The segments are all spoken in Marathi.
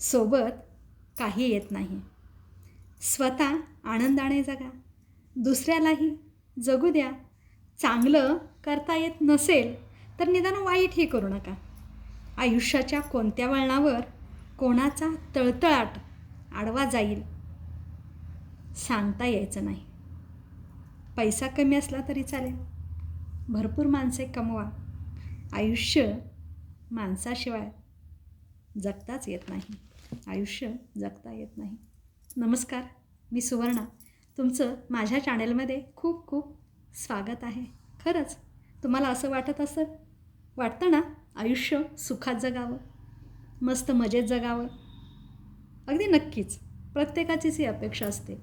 सोबत काही येत नाही. स्वतः आनंदाने जगा. दुसऱ्यालाही जगू द्या. चांगलं करता येत नसेल तर निदान वाईटही करू नका. आयुष्याच्या कोणत्या वळणावर कोणाचा तळतळाट आडवा जाईल? सांगता यायचं नाही. पैसा कमी असला तरी चालेल. भरपूर माणसे कमवा. आयुष्य माणसाशिवाय जगताच येत नाही. आयुष्य जगता येत नाही. नमस्कार मी सुवर्णा. तुमचं माझ्या चॅनलमध्ये खूप खूप स्वागत आहे. खरंच तुम्हाला असं वाटत असं वाटतं ना आयुष्य सुखात जगावं मस्त मजेत जगावं? अगदी नक्कीच. प्रत्येकाचीच ही अपेक्षा असते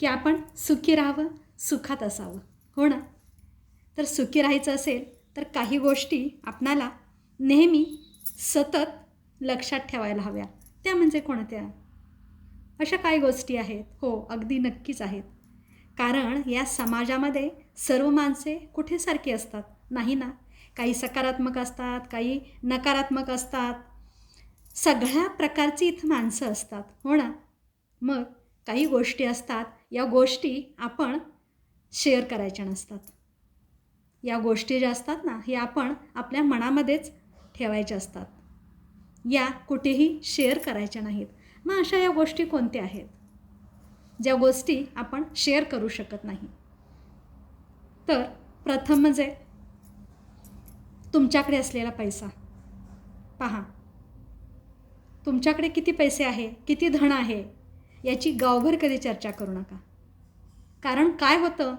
की आपण सुखी राहावं सुखात असावं. हो ना? तर सुखी राहायचं असेल तर काही गोष्टी आपणाला नेहमी सतत लक्षात ठेवायला हव्या. त्या म्हणजे कोणत्या? अशा काही गोष्टी आहेत? हो अगदी नक्कीच आहेत. कारण या समाजामध्ये सर्व माणसे कुठे सारखी असतात? नाही ना? काही सकारात्मक असतात काही नकारात्मक असतात. सगळ्या प्रकारची इथं माणसं असतात. हो ना? मग काही गोष्टी असतात या गोष्टी आपण शेअर करायच्या नसतात. या गोष्टी ज्या असतात ना हे आपण आपल्या मनामध्येच ठेवायच्या असतात. या कुठेही शेअर करायच्या नाहीत. मग अशा या गोष्टी कोणत्या आहेत? ज्या गोष्टी आपण शेअर करू शकत नाही. तर प्रथम म्हणजे तुमच्याकडे असलेला पैसा. पहा. तुमच्याकडे किती पैसे आहे? किती धन आहे? याची गावभर कधी चर्चा करू नका. कारण काय होतं?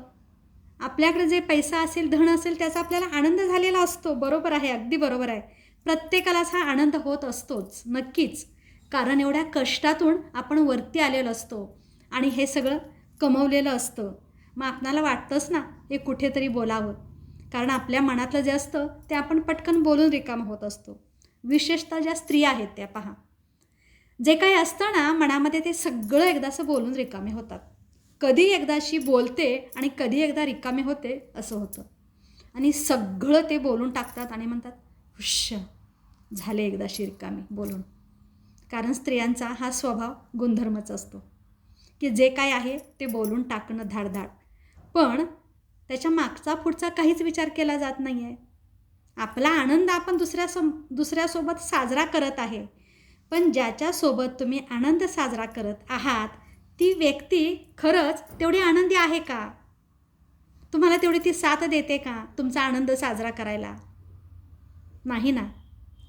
आपल्याकडे जे पैसा असेल धन असेल त्याचा आपल्याला आनंद झालेला असतो. बरोबर आहे अगदी बरोबर आहे. प्रत्येकालाच हा आनंद होत असतोच नक्कीच. कारण एवढ्या कष्टातून आपण वरती आलेलो असतो आणि हे सगळं कमवलेलं असतं. मग आपणाला वाटतंच ना हे कुठेतरी बोलावं. कारण आपल्या मनातलं जे असतं ते आपण पटकन बोलून रिकाम होत असतो. विशेषतः ज्या स्त्रिया आहेत त्या पहा. जे काही असतं ना मनामध्ये ते सगळं एकदाचं बोलून रिकामे होतात. कधी एकदाशी बोलते आणि कधी एकदा रिकामे होते असं होतं. आणि सगळं ते बोलून टाकतात आणि म्हणतात हुश्य झाले एकदा शिरकामी बोलून. कारण स्त्रियांचा हा स्वभाव गुणधर्मच असतो. की जे काय आहे ते बोलून टाकणं धाडधाड. पण त्याच्या मागचा पुढचा काहीच विचार केला जात नाही आहे आपला आनंद आपण दुसऱ्या सम दुसऱ्यासोबत साजरा करत आहे. पण ज्याच्यासोबत तुम्ही आनंद साजरा करत आहात ती व्यक्ती खरंच तेवढी आनंदी आहे का? तुम्हाला तेवढी ती साथ देते का तुमचा आनंद साजरा करायला? नाही ना?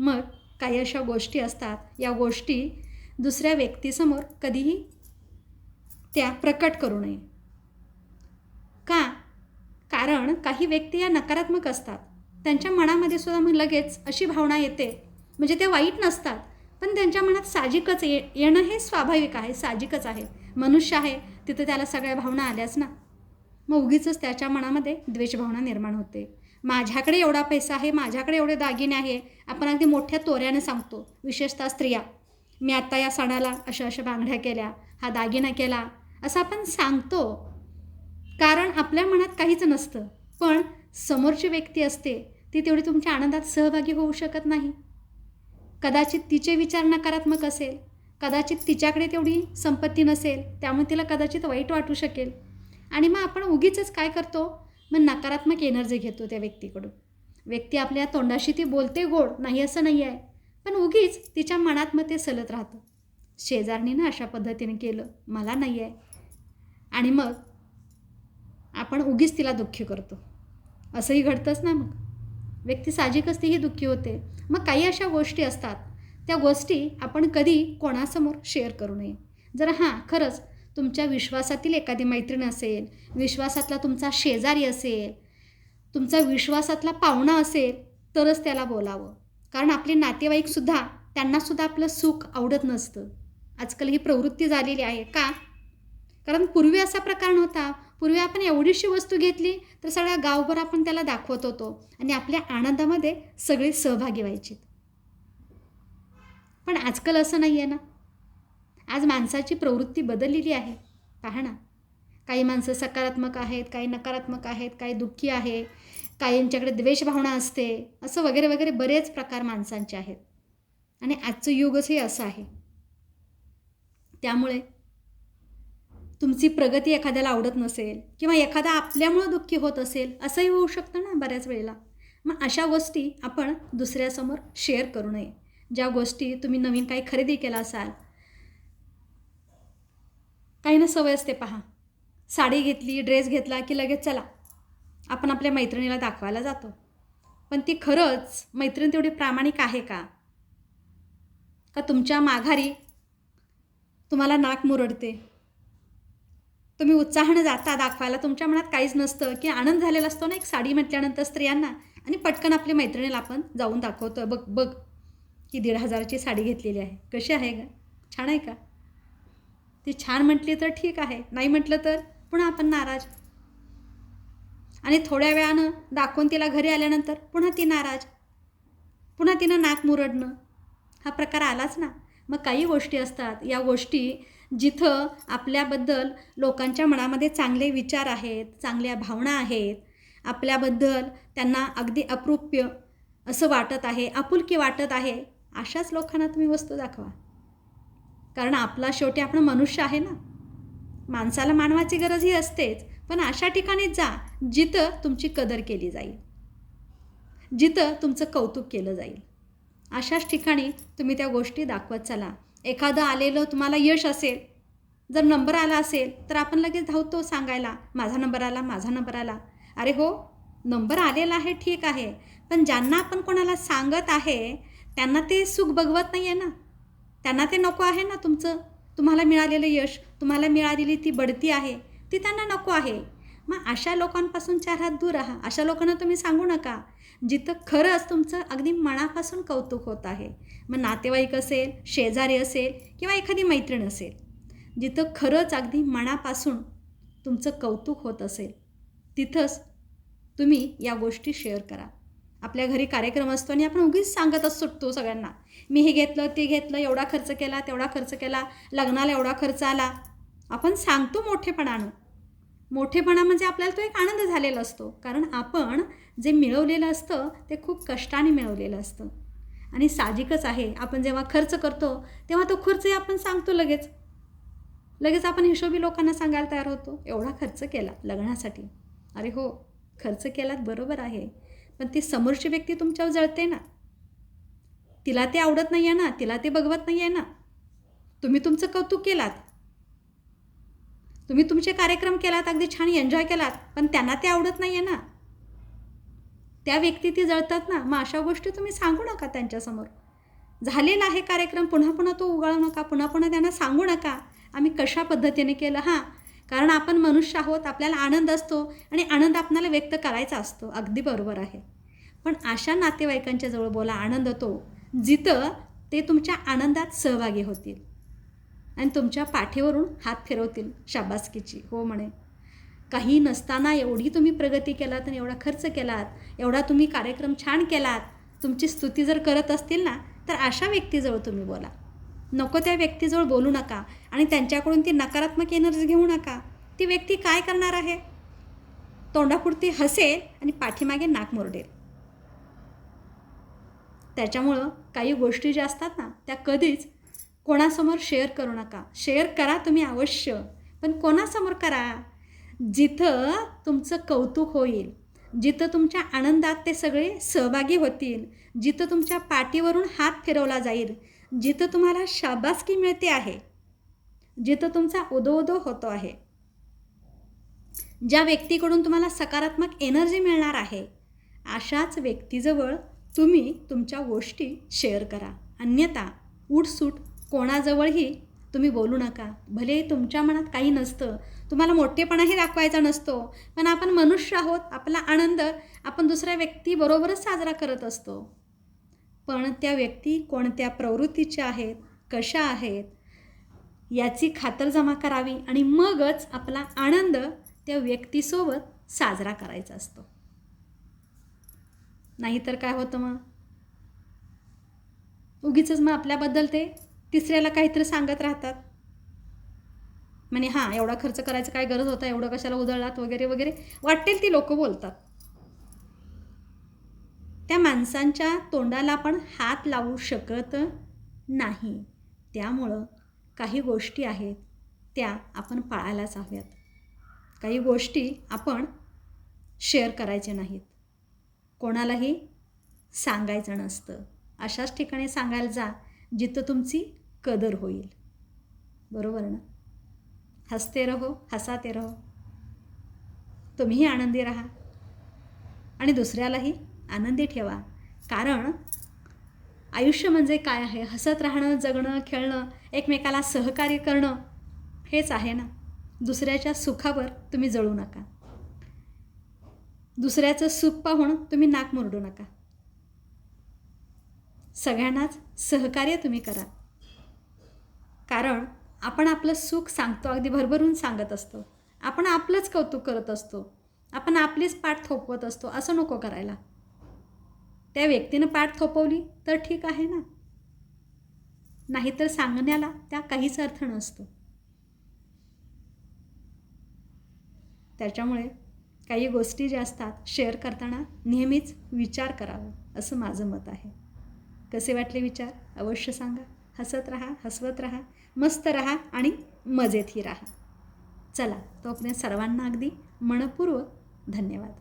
मग काही अशा गोष्टी असतात. या गोष्टी दुसऱ्या व्यक्तीसमोर कधीही त्या प्रकट करू नये. का? कारण काही व्यक्ती या नकारात्मक असतात. त्यांच्या मनामध्ये सुद्धा मग लगेच अशी भावना येते. म्हणजे ते वाईट नसतात. पण त्यांच्या मनात साहजिकच ये येणं हे स्वाभाविक आहे साहजिकच आहे. मनुष्य आहे तिथं त्याला सगळ्या भावना आल्याच ना? मग उगीच त्याच्या मनामध्ये द्वेषभावना निर्माण होते. माझ्याकडे एवढा पैसा आहे माझ्याकडे एवढे दागिने आहे. आपण अगदी मोठ्या तोऱ्याने सांगतो विशेषतः स्त्रिया. मी आत्ता या सणाला अशा अशा बांगड्या केल्या हा दागिना केला असं आपण सांगतो. कारण आपल्या मनात काहीच नसतं. पण समोरची व्यक्ती असते ती तेवढी तुमच्या आनंदात सहभागी होऊ शकत नाही. कदाचित तिचे विचार नकारात्मक असेल कदाचित तिच्याकडे तेवढी संपत्ती नसेल त्यामुळे तिला कदाचित वाईट वाटू शकेल. आणि मग आपण उगीच काय करतो? मग नकारात्मक एनर्जी घेतो त्या व्यक्तीकडून. व्यक्ती आपल्या तोंडाशी ती बोलते गोड नाही असं नाही आहे. पण उगीच तिच्या मनात मग ते सलत राहतं. शेजारणीनं अशा पद्धतीने केलं मला नाही आहे. आणि मग आपण उगीच तिला दुःखी करतो. असंही घडतंच ना मग. व्यक्ती साहजिकच तीही दुःखी होते. मग काही अशा गोष्टी असतात. त्या गोष्टी आपण कधी कोणासमोर शेअर करू नये. जर हां खरंच तुमच्या विश्वासातील एखादी मैत्रीण असेल विश्वासातला तुमचा शेजारी असेल तुमचा विश्वासातला पाहुणा असेल तरच त्याला बोलावं. कारण आपले नातेवाईकसुद्धा त्यांनासुद्धा आपलं सुख आवडत नसतं. आजकाल ही प्रवृत्ती झालेली आहे का? कारण पूर्वी असा प्रकार नव्हता. पूर्वी आपण एवढीशी वस्तू घेतली तर सगळ्या गावभर आपण त्याला दाखवत होतो आणि आपल्या आनंदामध्ये सगळे सहभागी व्हायचे. पण आजकाल असं नाही आहे ना. आज माणसाची प्रवृत्ती बदललेली आहे. पहा ना. काही माणसं सकारात्मक आहेत काही नकारात्मक आहेत काही दुःखी आहे काहींच्याकडे द्वेषभावना असते असं वगैरे वगैरे बरेच प्रकार माणसांचे आहेत. आणि आजचं युगच हे असं आहे. त्यामुळे तुमची प्रगती एखाद्याला आवडत नसेल किंवा एखादा आपल्यामुळं दुःखी होत असेल असंही होऊ शकतं ना बऱ्याच वेळेला. मग अशा गोष्टी आपण दुसऱ्यासमोर शेअर करू नये. ज्या गोष्टी तुम्ही नवीन काही खरेदी केला असाल काही ना सवय असते पहा. साडी घेतली ड्रेस घेतला की लगेच चला. आपण आपल्या मैत्रिणीला दाखवायला जातो. पण ती खरंच मैत्रीण तेवढी प्रामाणिक आहे का? का तुमच्या माघारी तुम्हाला नाक मुरडते? तुम्ही उत्साहानं जाता दाखवायला. तुमच्या मनात काहीच नसतं की आनंद झालेला असतो ना एक साडी म्हटल्यानंतर स्त्रियांना. आणि पटकन आपल्या मैत्रिणीला आपण जाऊन दाखवतो बघ बघ की दीड हजाराची साडी घेतलेली आहे. कशी आहे का छान आहे का? ती छान म्हटली तर ठीक आहे नाही म्हटलं तर पुन्हा आपण नाराज. आणि थोड्या वेळानं दाखवून तिला घरी आल्यानंतर पुन्हा ती नाराज. पुन्हा तिनं नाक मुरडणं. हा प्रकार आलाच ना. मग काही गोष्टी असतात. या गोष्टी जिथं आपल्याबद्दल लोकांच्या मनामध्ये चांगले विचार आहेत चांगल्या भावना आहेत आपल्याबद्दल त्यांना अगदी अप्रूप्य असं वाटत आहे आपुलकी वाटत आहे अशाच लोकांना तुम्ही वस्तू दाखवा. कारण आपला शेवटी आपण मनुष्य आहे ना. माणसाला मानवाची गरज ही असतेच पण अशा ठिकाणी जा जिथं तुमची कदर केली जाईल. जिथं तुमचं कौतुक केलं जाईल. अशाच ठिकाणी तुम्ही त्या गोष्टी दाखवत चला. एखादं आलेलं तुम्हाला यश असेल जर नंबर आला असेल तर आपण लगेच धावतो सांगायला माझा नंबर आला माझा नंबर आला. अरे हो नंबर आलेला आहे ठीक आहे. पण ज्यांना आपण कोणाला सांगत आहे त्यांना ते सुख बघवत नाही आहे ना. त्यांना ते नको आहे ना तुमचं? तुम्हाला मिळालेलं यश तुम्हाला मिळालेली ती बढती आहे ती त्यांना नको आहे. मग अशा लोकांपासून चार हात दूर राहा. अशा लोकांना तुम्ही सांगू नका. जिथं खरंच तुमचं अगदी मनापासून कौतुक होत आहे. मग नातेवाईक असेल शेजारी असेल किंवा एखादी मैत्रीण असेल जिथं खरंच अगदी मनापासून तुमचं कौतुक होत असेल तिथंच तुम्ही या गोष्टी शेअर करा. आपल्या घरी कार्यक्रम असतो आणि आपण उगीच सांगतच सुटतो सगळ्यांना. मी हे घेतलं ते घेतलं एवढा खर्च केला तेवढा खर्च केला लग्नाला एवढा खर्च आला. आपण सांगतो मोठेपणानं. मोठेपणा म्हणजे आपल्याला तो एक आनंद झालेला असतो. कारण आपण जे मिळवलेलं असतं ते खूप कष्टाने मिळवलेलं असतं. आणि साहजिकच आहे. आपण जेव्हा खर्च करतो तेव्हा तो खर्चही आपण सांगतो लगेच. लगेच आपण हिशोबी लोकांना सांगायला तयार होतो एवढा खर्च केला लग्नासाठी. अरे हो खर्च केलात बरोबर आहे. पण ती समोरची व्यक्ती तुमच्यावर जळते ना. तिला ते आवडत नाही आहे ना तिला ते बघवत नाही आहे ना. तुम्ही तुमचं कौतुक केलात. तुम्ही तुमचे कार्यक्रम केलात अगदी छान एन्जॉय केलात पण त्यांना ते आवडत नाही आहे ना. त्या व्यक्ती ती जळतात ना. मग अशा गोष्टी तुम्ही सांगू नका त्यांच्यासमोर. झालेला आहे कार्यक्रम पुन्हा पुन्हा तो उगाळू नका पुन्हा पुन्हा त्यांना सांगू नका. आम्ही कशा पद्धतीने केलं? हां. कारण आपण मनुष्य आहोत आपल्याला आनंद असतो आणि आनंद आपल्याला व्यक्त करायचा असतो. अगदी बरोबर आहे. पण अशा नातेवाईकांच्या जवळ बोला आनंद होतो जिथं ते तुमच्या आनंदात सहभागी होतील. आणि तुमच्या पाठीवरून हात फिरवतील शाबासकीची हो म्हणे. काही नसताना एवढी तुम्ही प्रगती केलात आणि एवढा खर्च केलात एवढा तुम्ही कार्यक्रम छान केलात तुमची स्तुती जर करत असतील ना तर अशा व्यक्तीजवळ तुम्ही बोला. नको त्या व्यक्तीजवळ बोलू नका आणि त्यांच्याकडून ती नकारात्मक एनर्जी घेऊ नका. ती व्यक्ती काय करणार आहे? तोंडापुरती हसेल आणि पाठीमागे नाक मुरडेल. त्याच्यामुळं काही गोष्टी ज्या असतात ना त्या कधीच कोणासमोर शेअर करू नका. शेअर करा तुम्ही अवश्य पण कोणासमोर करा जिथं तुमचं कौतुक होईल जिथं तुमच्या आनंदात ते सगळे सहभागी होतील जिथं तुमच्या पाठीवरून हात फिरवला जाईल जिथं तुम्हाला शाबासकी मिळते आहे जिथं तुमचा उदोउदो होतो आहे. ज्या व्यक्तीकडून तुम्हाला सकारात्मक एनर्जी मिळणार आहे अशाच व्यक्तीजवळ तुम्ही तुमच्या गोष्टी शेअर करा. अन्यथा उठसूट कोणाजवळही तुम्ही बोलू नका. भले तुमच्या मनात काही नसतं तुम्हाला मोठेपणाही दाखवायचा नसतो पण आपण मनुष्य आहोत आपला आनंद आपण दुसऱ्या व्यक्तीबरोबरच साजरा करत असतो. पण त्या व्यक्ती कोणत्या प्रवृत्तीच्या आहेत कशा आहेत याची खातरजमा करावी आणि मगच आपला आनंद त्या व्यक्तीसोबत साजरा करायचा असतो. नाहीतर काय होतं मग? उगीच मग आपल्याबद्दल ते तिसऱ्याला काहीतरी सांगत राहतात. म्हणे हां एवढा खर्च करायचं काय गरज होता? एवढं कशाला उधळलात? वगैरे वगैरे. वाटेल ती लोक बोलतात. त्या माणसांच्या तोंडाला आपण हात लावू शकत नाही. त्यामुळं काही गोष्टी आहेत त्या आपण पाळायलाच हव्यात. काही गोष्टी आपण शेअर करायच्या नाहीत. कोणालाही सांगायचं नसतं. अशाच ठिकाणी सांगायला जा जिथं तुमची कदर होईल. बरोबर ना? हसते रहो हसाते रहो. तुम्हीही आनंदी राहा. आणि दुसऱ्यालाही आनंदी ठेवा. कारण आयुष्य म्हणजे काय आहे? हसत राहणं जगणं खेळणं एकमेकाला सहकार्य करणं हेच आहे ना? दुसऱ्याच्या सुखावर तुम्ही जळू नका. दुसऱ्याचं सुख पाहून तुम्ही नाक मुरडू नका. सगळ्यांनाच सहकार्य तुम्ही करा. कारण आपण आपलं सुख सांगतो अगदी भरभरून सांगत असतो. आपण आपलंच कौतुक करत असतो. आपण आपलीच पाठ थोपवत असतो. असं नको करायला. त्या व्यक्तीनं पाठ थोपवली तर ठीक आहे ना? नाहीतर सांगण्याला त्या काहीच अर्थ नसतो. त्याच्यामुळे काही गोष्टी ज्या असतात शेअर करताना नेहमीच विचार करावा असं माझं मत आहे. कसे वाटले विचार? अवश्य सांगा. हसत राहा हसवत राहा मस्त राहा आणि मजेतही राहा. चला तो आपल्या सर्वांना अगदी मनपूर्वक धन्यवाद.